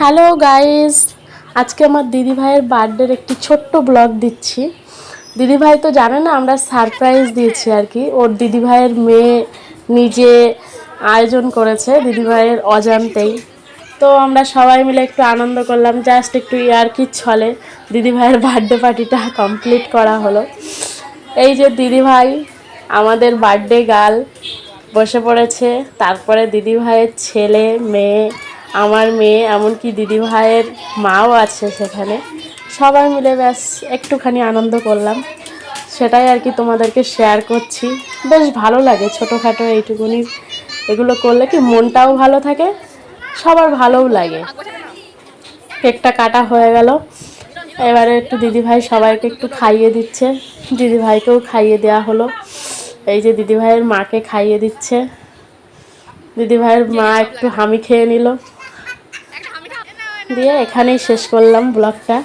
Hello guys আজকে আমার দিদি ভাইয়ের বার্থডের একটি ছোট্ট ব্লগ দিচ্ছি। দিদি ভাই তো জানে না, আমরা সারপ্রাইজ দিয়েছি আর কি। ওর দিদি ভাইয়ের মেয়ে নিজে আয়োজন করেছে, দিদি ভাইয়ের অজান্তেই। তো আমরা সবাই মিলে একটু আনন্দ করলাম জাস্ট একটু ইয়ার্কির ছলে দিদি ভাইয়ের বার্থডে পার্টিটা কমপ্লিট করা হলো। এই যে দিদি ভাই, আমাদের বার্থডে গার্ল বসে পড়েছে, তারপরে দিদি ভাইয়ের ছেলে, মেয়ে আমার মেয়ে, এমনকি দিদি ভাইয়ের মাও আছে সেখানে। সবাই মিলে ব্যাস একটুখানি আনন্দ করলাম। সেটাই আর কি তোমাদেরকে শেয়ার করছি। বেশ ভালো লাগে ছোটোখাটো এইটুকুনি। এগুলো করলে কি মনটাও ভালো থাকে, সবার ভালোও লাগে। কেকটা কাটা হয়ে গেল। এবারে একটু দিদিভাই সবাইকে একটু খাইয়ে দিচ্ছে। দিদিভাইকেও খাইয়ে দেওয়া হলো। এই যে দিদিভাইয়ের মাকে খাইয়ে দিচ্ছে। দিদিভাইয়ের মা একটু হামি খেয়ে নিল। দিয়ে এখানেই শেষ করলাম ব্লগটা।